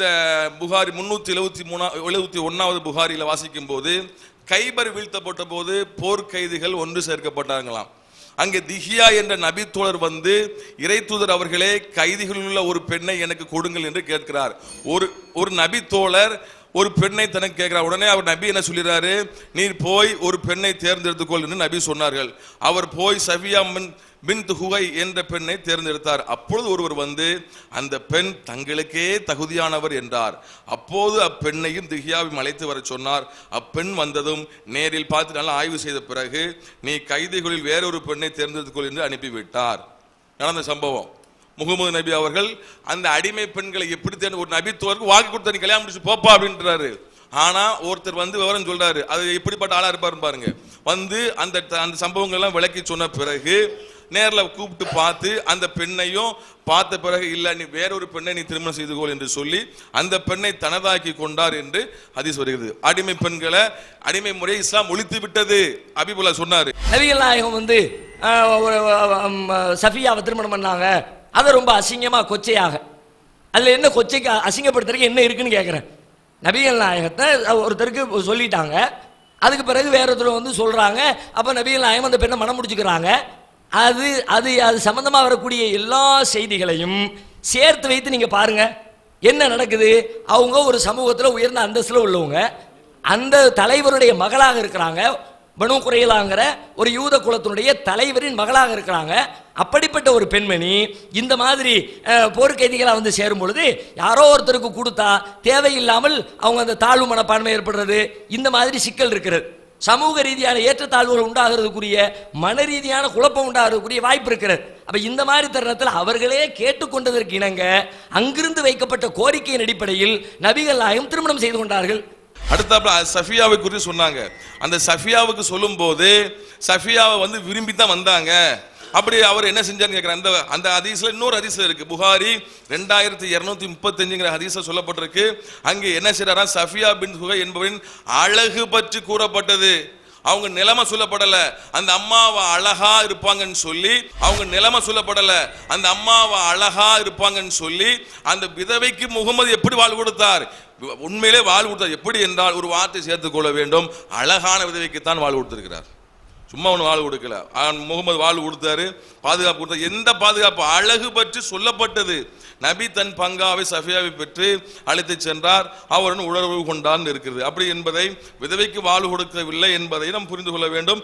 இந்த புகாரி முந்நூற்றி எழுபத்தி மூணா எழுபத்தி ஒன்றாவது புகாரியில் வாசிக்கும் போது கைபர் வீழ்த்தப்பட்ட போது போர்க்கைதிகள் ஒன்று சேர்க்கப்பட்டாங்களாம். அங்கே திஹியா என்ற நபித்தோழர் வந்து இறைத்தூதர் அவர்களே கைதிகளில் உள்ள ஒரு பெண்ணை எனக்கு கொடுங்கள் என்று கேட்கிறார். ஒரு ஒரு நபித்தோழர் ஒரு பெண்ணை தனக்கு கேட்கிறார். உடனே அவர் நபி என்ன சொல்கிறாரு நீர் போய் ஒரு பெண்ணை தேர்ந்தெடுத்துக்கொள் என்று நபி சொன்னார்கள். அவர் போய் சஃபியா மின் பின் துகுவை என்ற பெண்ணை தேர்ந்தெடுத்தார். அப்பொழுது ஒருவர் வந்து அந்த பெண் தங்களுக்கே தகுதியானவர் என்றார். அப்போது அப்பெண்ணையும் திஹியாவையும் அழைத்து வர சொன்னார். அப்பெண் வந்ததும் நேரில் பார்த்து நல்லா ஆய்வு செய்த பிறகு நீ கைதிகளில் வேறொரு பெண்ணை தேர்ந்தெடுத்துக்கொள் என்று அனுப்பிவிட்டார். நடந்த சம்பவம். முகமது நபி அவர்கள் அந்த அடிமை பெண்களை எப்படி தேர்ந்து ஒரு நபித்துவருக்கு வாக்கு கொடுத்த நீ கல்யாணம் முடிச்சு போப்பா அப்படின்றாரு. ஆனா ஒருத்தர் வந்து விவரம் சொல்றாரு. அது எப்படிப்பட்ட ஆளா இருப்பாரு பாருங்க. வந்து அந்த அந்த சம்பவங்கள்லாம் விளக்கி சொன்ன பிறகு நேரில் கூப்பிட்டு பார்த்து அந்த பெண்ணையும் பார்த்த பிறகு இல்லை நீ வேறொரு பெண்ணை நீ திருமணம் செய்து கொள் என்று சொல்லி அந்த பெண்ணை தனதாக்கி கொண்டார் என்று ஹதீஸ் வருகிறது. அடிமை பெண்களை அடிமை முறை இஸ்லாம் ஒழித்து விட்டது அபிபுல்லா சொன்னார். நபிகள் நாயகம் வந்து சஃபியாவை திருமணம் பண்ணாங்க. அதை ரொம்ப அசிங்கமாக கொச்சையாக. அதில் என்ன கொச்சைக்கு அசிங்கப்படுத்துறதுக்கு என்ன இருக்குன்னு கேட்குறேன் நபிகள் நாயகத்தை ஒருத்தருக்கு சொல்லிட்டாங்க. அதுக்கு பிறகு வேற ஒருத்தர் வந்து சொல்கிறாங்க அப்போ நபிகள் நாயகம் அந்த பெண்ணை மனம் முடிச்சுக்கிறாங்க. அது அது அது சம்மந்தமாக வரக்கூடிய எல்லா செய்திகளையும் சேர்த்து வைத்து நீங்கள் பாருங்கள் என்ன நடக்குது? அவங்க ஒரு சமூகத்தில் உயர்ந்த அந்தஸ்தில் உள்ளவங்க. அந்த தலைவருடைய மகளாக இருக்கிறாங்க. பனு குறையலாங்கிற ஒரு யூத குலத்தினுடைய தலைவரின் மகளாக இருக்கிறாங்க. அப்படிப்பட்ட ஒரு பெண்மணி இந்த மாதிரி போர்க்கைதிகளாக வந்து சேரும் பொழுது யாரோ ஒருத்தருக்கு கொடுத்தா தேவையில்லாமல் அவங்க அந்த தாழ்வு மனப்பான்மை ஏற்படுறது இந்த மாதிரி சிக்கல் இருக்கிறது. சமூக ரீதியான ஏற்றத்தாழ்வுகள் உண்டாகிறதுக்குரிய மன ரீதியான குழப்பம் உண்டாகிறதுக்குரிய வாய்ப்பு இருக்கிறது. அப்போ இந்த மாதிரி தருணத்தில் அவர்களே கேட்டுக்கொண்டதற்கு இணங்க அங்கிருந்து வைக்கப்பட்ட கோரிக்கையின் அடிப்படையில் நபிகள் நாயகம் திருமணம் செய்து கொண்டார்கள். அடுத்தாப்புல சஃபியாவை குறித்து சொன்னாங்க. அந்த சஃபியாவுக்கு சொல்லும்போது சஃபியாவை வந்து விரும்பி தான் வந்தாங்க. அப்படி அவர் என்ன செஞ்சாருன்னு கேட்குறேன் அந்த அந்த ஹதீஸில் இன்னொரு ஹதீஸில் இருக்குது புகாரி ரெண்டாயிரத்தி இரநூத்தி முப்பத்தஞ்சுங்கிற ஹதீஸில் சொல்லப்பட்டிருக்கு. அங்கே என்ன செய்கிறாரா சஃபியா பின் சுகை என்பவரின் அழகு பற்றி கூறப்பட்டது. அவங்க நிலைமை சொல்லப்படல. அந்த அம்மாவை அழகா இருப்பாங்கன்னு சொல்லி அவங்க நிலைமை சொல்லப்படல. அந்த அம்மாவை அழகா இருப்பாங்கன்னு சொல்லி அந்த விதவைக்கு முகமது எப்படி வாழ் கொடுத்தார்? உண்மையிலே வாழ் கொடுத்தார். எப்படி என்றால் ஒரு வார்த்தை சேர்த்துக்கொள்ள வேண்டும். அழகான விதவைக்குத்தான் வாழ் கொடுத்திருக்கிறார். சும்மா ஒன்று வாழ் கொடுக்கல. ஆன் முகமது வாழ் கொடுத்தாரு பாதுகாப்பு கொடுத்தாரு. எந்த பாதுகாப்பு? அழகு பற்றி சொல்லப்பட்டது. நபி தன் பங்காவை சஃபியாவை பெற்று அழைத்து சென்றார். அவருடன் உணர்வு கொண்டான் இருக்கிறது. அப்படி என்பதை விதவைக்கு வாழ் கொடுக்கவில்லை என்பதை நாம் புரிந்து கொள்ள வேண்டும்.